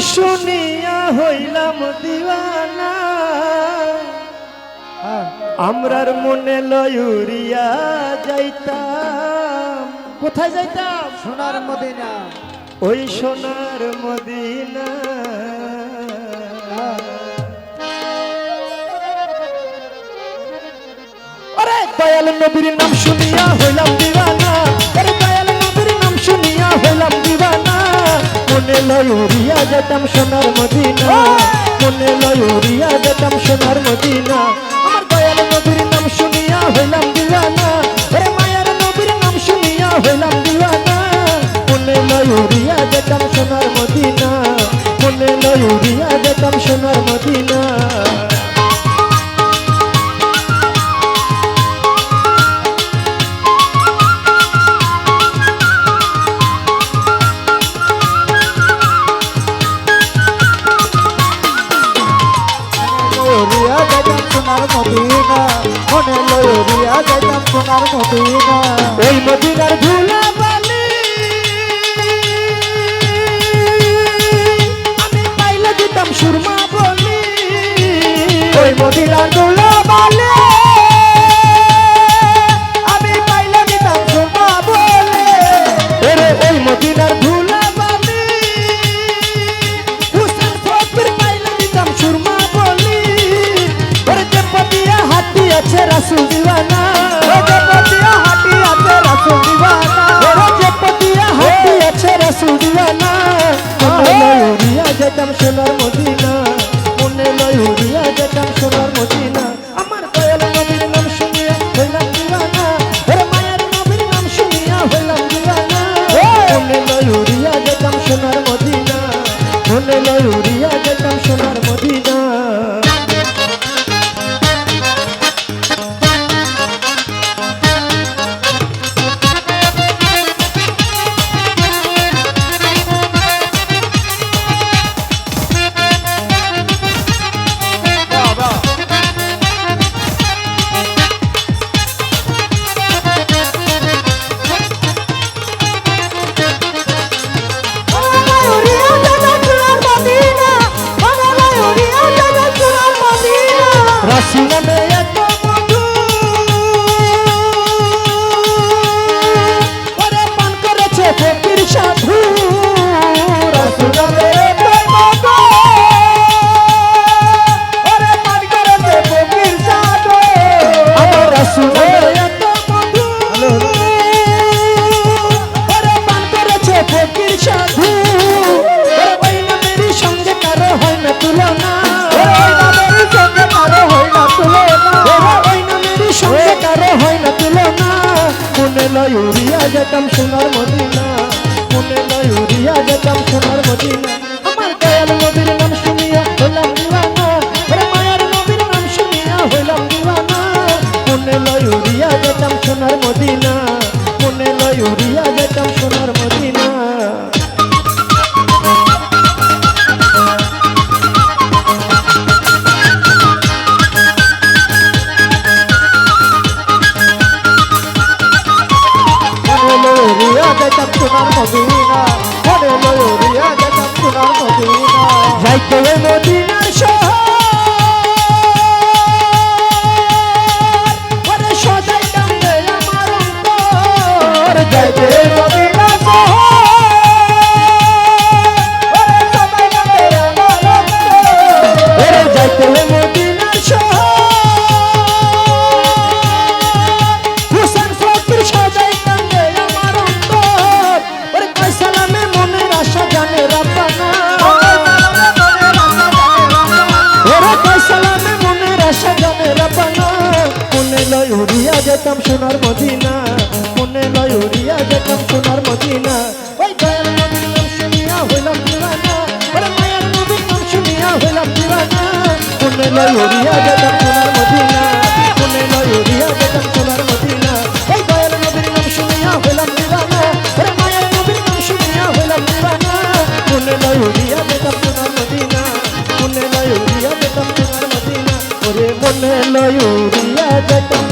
শুনিয়া হইলাম দিওয়ানা। আমরার মনে লয়ুরিয়া যাইতাম। কোথায় যাইতাম? সোনার মদিনা। ওই সোনার মদিনা। আরে দয়াল নবীর নাম শুনিয়া হইলাম দিওয়ানা। মনে লয় উড়িয়া যেতাম সোনার মদিনা। মনে লয় উড়িয়া যেতাম সোনার মদিনা। যাইতাম সোনার মদিনা মনে লইয়া যাইতাম সোনার মদিনা ওই মদিনার ধুলা মনে লয় উড়িয়া যেতাম সোনার মদিনা। মনে লয় উড়িয়া যেতাম আসি মনে নয় উড়িয়া যেতাম সোনার মদিনা। মনে নয় উড়িয়া যেতাম সোনার মদিনা। আমার দয়াল নবীর নাম শুনিয়া হইলাম দিওয়ানা। ওরে মায়ার নবীর নাম শুনিয়া হইলাম দিওয়ানা। মনে নয় উড়িয়া যেতাম যাইতে মদিনা যেতাম সোনার মদিনা, মনে লয় উড়িয়া যেতাম সোনার মদিনা। ওই দয়াল নবীর নাম শুনিয়া হইলাম দিবানা ওরে মায়ার নবীর নাম শুনিয়া হইলাম দিবানা মনে লয় উড়িয়া যেতাম সোনার মদিনা, মনে লয় উড়িয়া যেতাম সোনার মদিনা। ওই দয়াল নবীর নাম শুনিয়া মনে লয় উড়িয়া যেতাম সোনার মদিনা। ওরে মনে লয় উড়িয়া যেতাম